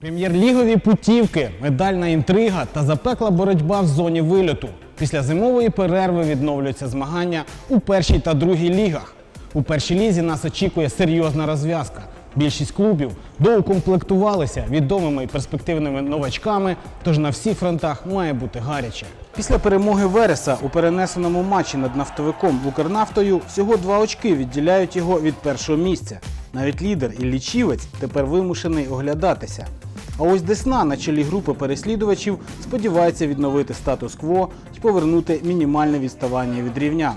Прем'єр-лігові путівки, медальна інтрига та запекла боротьба в зоні вильоту. Після зимової перерви відновлюються змагання у першій та другій лігах. У першій лізі нас очікує серйозна розв'язка. Більшість клубів доукомплектувалися відомими і перспективними новачками, тож на всіх фронтах має бути гаряче. Після перемоги Вереса у перенесеному матчі над нафтовиком Укрнафтою всього два очки відділяють його від першого місця. Навіть лідер і лічівець тепер вимушений оглядатися. А ось Десна на чолі групи переслідувачів сподівається відновити статус-кво і повернути мінімальне відставання від рівнян.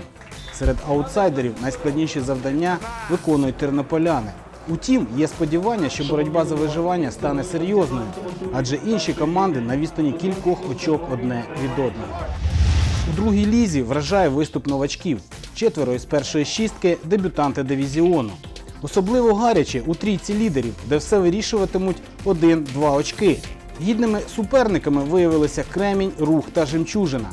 Серед аутсайдерів найскладніші завдання виконують тернополяни. Утім, є сподівання, що боротьба за виживання стане серйозною, адже інші команди на відстані кількох очок одне від одного. У другій лізі вражає виступ новачків. Четверо із першої шістки дебютанти дивізіону. Особливо гаряче у трійці лідерів, де все вирішуватимуть один-два очки. Гідними суперниками виявилися Кремінь, Рух та Жемчужина.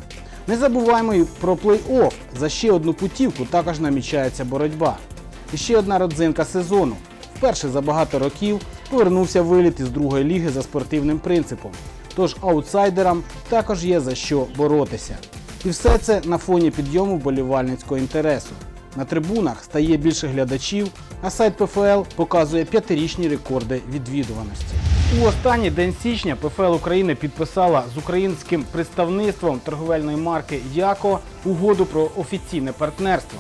Не забуваємо й про плей-офф. За ще одну путівку також намічається боротьба. І ще одна родзинка сезону. Вперше за багато років повернувся виліт із другої ліги за спортивним принципом. Тож аутсайдерам також є за що боротися. І все це на фоні підйому вболівальницького інтересу. На трибунах стає більше глядачів, а сайт ПФЛ показує п'ятирічні рекорди відвідуваності. У останній день січня ПФЛ України підписала з українським представництвом торговельної марки Яко угоду про офіційне партнерство.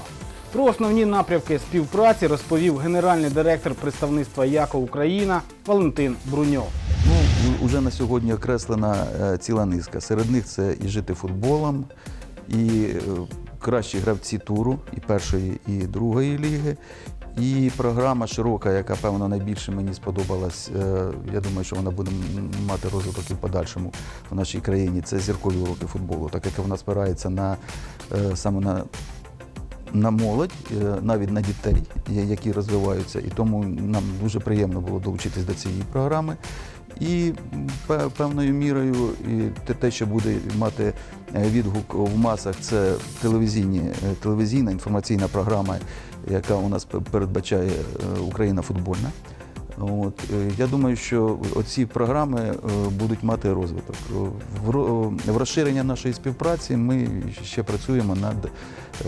Про основні напрямки співпраці розповів генеральний директор представництва Яко Україна Валентин Бруньов. Ну, уже на сьогодні окреслена е, ціла низка. Серед них це і жити футболом, і е, кращі гравці туру, і першої, і другої ліги. І програма широка, яка певно найбільше мені сподобалась. е, Я думаю, що вона буде мати розвиток і в подальшому в нашій країні. Це зіркові уроки футболу, так як вона спирається на е, саме на на молодь, е, навіть на дітей, які розвиваються. І тому нам дуже приємно було долучитись до цієї програми. І пе- певною мірою і те- те, що буде мати е, відгук в масах, це телевізійні, е, телевізійна інформаційна програма, яка у нас передбачає е, Україна футбольна. От, е, я думаю, що оці програми е, будуть мати розвиток. В, в розширення нашої співпраці ми ще працюємо над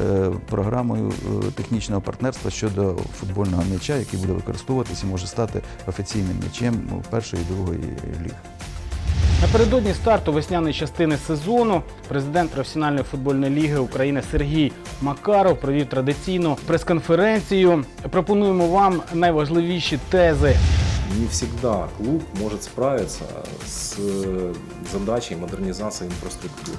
е, програмою е, технічного партнерства щодо футбольного м'яча, який буде використовуватися і може стати офіційним м'ячем першої і другої ліг. Напередодні старту весняної частини сезону президент професіональної футбольної ліги України Сергій Макаров провів традиційну прес-конференцію. Пропонуємо вам найважливіші тези. не всегда клуб может справиться с э, задачей модернизации инфраструктуры.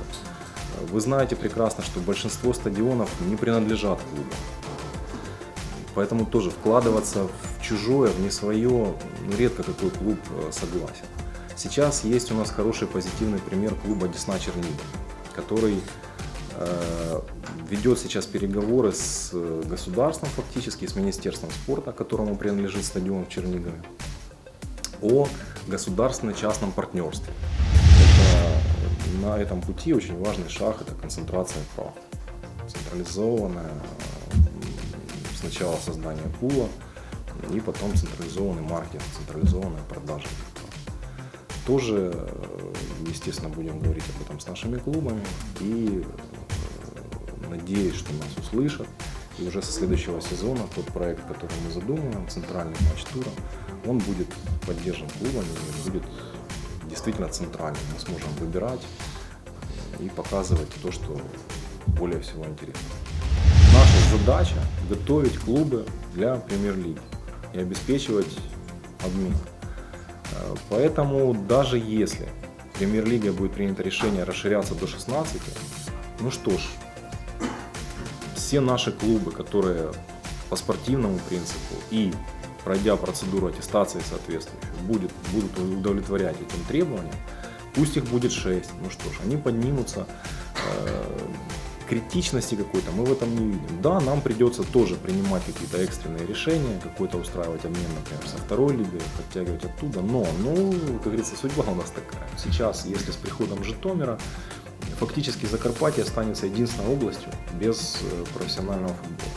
Вы знаете прекрасно, что большинство стадионов не принадлежат клубу. Поэтому тоже вкладываться в чужое, в не свое, ну, редко какой клуб э, согласен. Сейчас есть у нас хороший позитивный пример клуба Десна Чернигов, который э, ведет сейчас переговоры с э, государством фактически, с Министерством спорта, которому принадлежит стадион в Чернигове, о государственно-частном партнерстве. Это, на этом пути очень важный шаг – это концентрация прав. Централизованная, м, сначала создание пула, и потом централизованный маркетинг, централизованная продажа. Тоже, э, естественно, будем говорить об этом с нашими клубами и э, надеюсь, что нас услышат. И уже со следующего сезона тот проект, который мы задумываем, центральный матч тура, он будет поддержан клубами будет действительно центральным. Мы сможем выбирать и показывать то, что более всего интересно. Наша задача готовить клубы для премьер-лиги и обеспечивать обмен. Поэтому даже если премьер-лига будет принято решение расширяться до 16, ну что ж, все наши клубы, которые по спортивному принципу и пройдя процедуру аттестации соответствующую, будет, будут удовлетворять этим требованиям, пусть их будет 6, ну что ж, они поднимутся, э, критичности какой-то мы в этом не видим. Да, нам придется тоже принимать какие-то экстренные решения, какой-то устраивать обмен, например, со второй лигой, подтягивать оттуда, но, ну, как говорится, судьба у нас такая. Сейчас, если с приходом Житомира, фактически Закарпатье останется единственной областью без э, профессионального футбола.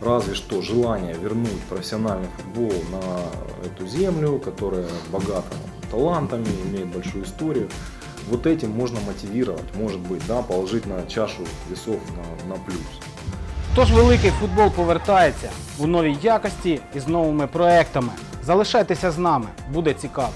Разве что желание вернуть профессиональный футбол на эту землю, которая богата талантами, имеет большую историю. Вот этим можно мотивировать, может быть, да, положить на чашу весов на, на плюс. Тож великий футбол повертається у новій якості і з новими проектами. Залишайтеся з нами, буде цікаво.